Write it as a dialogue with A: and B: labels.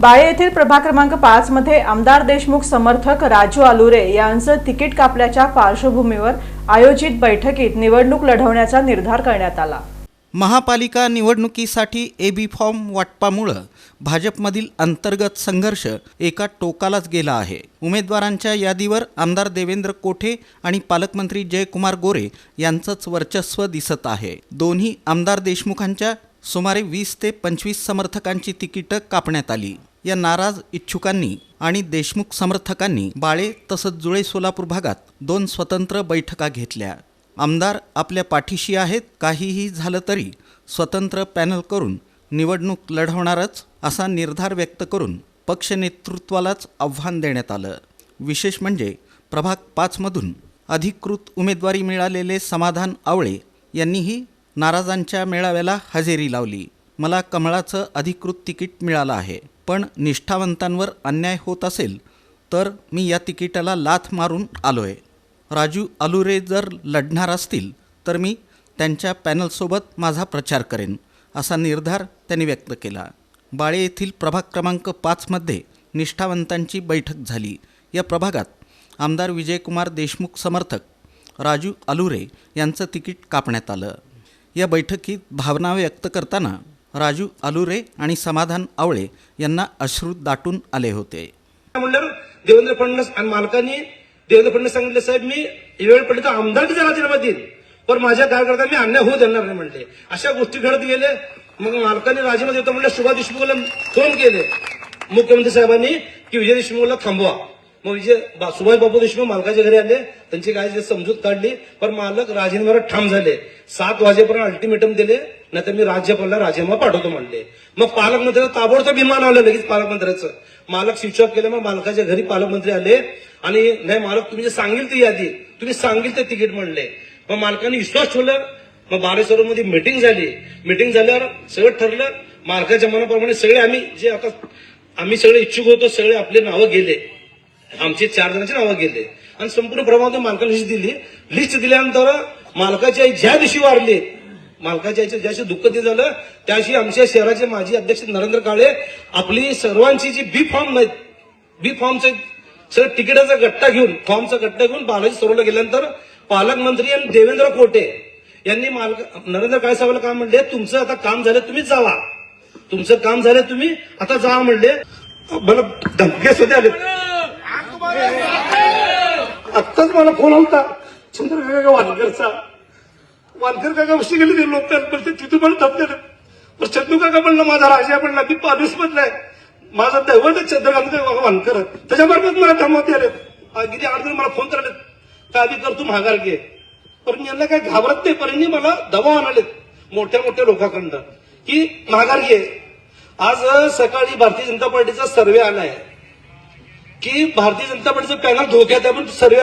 A: बाळे येथील प्रभाग क्रमांक पाच मध्ये आमदार देशमुख समर्थक राजू आलुरे यांचं तिकीट कापल्याच्या पार्श्वभूमीवर आयोजित बैठकीत निवडणूक लढवण्याचा निर्धार करण्यात आला.
B: महापालिका निवडणुकीसाठी एबी फॉर्म वाटपामुळं भाजपमधील अंतर्गत संघर्ष एका टोकालाच गेला आहे. उमेदवारांच्या यादीवर आमदार देवेंद्र कोठे आणि पालकमंत्री जयकुमार गोरे यांचंच वर्चस्व दिसत आहे. दोन्ही आमदार देशमुखांच्या सुमारे वीस ते पंचवीस समर्थकांची तिकीटं कापण्यात आली. या नाराज इच्छुकांनी आणि देशमुख समर्थकांनी बाळे तसंच जुळे सोलापूर भागात दोन स्वतंत्र बैठका घेतल्या. आमदार आपल्या पाठीशी आहेत काहीही झालं तरी स्वतंत्र पॅनल करून निवडणूक लढवणारच असा निर्धार व्यक्त करून पक्ष नेतृत्वालाच आव्हान देण्यात आलं. विशेष म्हणजे प्रभाग पाचमधून अधिकृत उमेदवारी मिळालेले समाधान आवळे यांनीही नाराजांच्या मेळाव्याला हजेरी लावली. मला कमळाचं अधिकृत तिकीट मिळालं आहे. पण निष्ठावंतांवर अन्याय होत असेल तर मी या तिकिटाला लाथ मारून आलो आहे राजू अलुरे जर लढणार असतील तर मी त्यांच्या पॅनलसोबत माझा प्रचार करेन असा निर्धार त्यांनी व्यक्त केला. बाळे येथील प्रभाग क्रमांक पाचमध्ये निष्ठावंतांची बैठक झाली. या प्रभागात आमदार विजयकुमार देशमुख समर्थक राजू अलुरे यांचं तिकीट कापण्यात आलं. या बैठकीत भावना व्यक्त करताना राजू आलुरे आणि समाधान आवळे यांना अश्रू दाटून आले होते.
C: म्हणल्यावर देवेंद्र फडणवीस आणि मालकांनी देवेंद्र फडणवीस सांगितलं साहेब मी वेळ पडले तर आमदार राजीनामा देईन पण माझ्या कार्यकर्ता मी अन्याय होऊ देणार नाही म्हणले. अशा गोष्टी घडत गेले मग मालकांनी राजीनामा देतो म्हणलं सुभाष देशमुखला फोन केले. मुख्यमंत्री साहेबांनी की विजय देशमुखला थांबवा. मग विजय बा- सुभाष बाबू देशमुख मालकाच्या घरी आले त्यांची काय समजूत काढली. पण मालक राजीनाम्यावर ठाम झाले. सात वाजेपर्यंत अल्टिमेटम दिले नाहीतर मी राज्यपालला राजीनामा पाठवतो म्हणले. मग पालकमंत्र्याला ताबडतोब विमान आलं लगेच पालकमंत्र्याचं. मालक स्विच ऑफ केलं मग मालकाच्या घरी पालकमंत्री आले. आणि नाही मालक तुम्ही जे सांगेल ती यादी तुम्ही सांगेल ते तिकीट म्हणले. मग मालकाने विश्वास ठेवला. मग बारेश्वर मध्ये मिटिंग झाली. मिटिंग झाल्यावर सगळं ठरलं. मालकाच्या मनाप्रमाणे सगळे आम्ही जे आता आम्ही सगळे इच्छुक होतो सगळे आपले नावं गेले. आमचे चार जणांची नावं गेले. आणि संपूर्ण प्रमाणात मालकाला लिस्ट दिली. लिस्ट दिल्यानंतर मालकाची आई ज्या दिवशी वारली मालकाच्या आईचं ज्या दिवशी दुःख ते झालं त्याशी आमच्या शहराचे माजी अध्यक्ष नरेंद्र काळे आपली सर्वांची जी बी फॉर्म नाहीत बी फॉर्मचे सगळं तिकिटाचा गट्टा घेऊन फॉर्मचा गट्टा घेऊन बालाजी सरोला गेल्यानंतर पालकमंत्री आणि देवेंद्र कोटे यांनी मालक नरेंद्र काळे साहेबांना काय म्हणले तुमचं आता काम झालं तुम्ही जावा. तुमचं काम झालं तुम्ही आता जा म्हणले. मला धमके सुद्धा आले आत्ताच मला फोन होता चंद्रकाका वानकरचा वानकर काका वशी गेले ते लोक. बोलते तिथून पण धमके पण चंदू काका म्हणलं माझा राजा म्हणला मी पालीस म्हणलाय माझा दैवत चंद्रकांत काका वानकर त्याच्यामार्फत मला थांबवते आले. किती आठ मला फोन कराले काय बी कर तू माघार घे. पण मी यांना काय घाबरत नाही. पण मला दबाव आणालेत मोठ्या मोठ्या लोकांकडनं. की माघार घे. आज सकाळी भारतीय जनता पार्टीचा सर्वे आलाय. की भारतीय जनता पार्टीचं पॅनल धोक्यात आहे पण सर्वे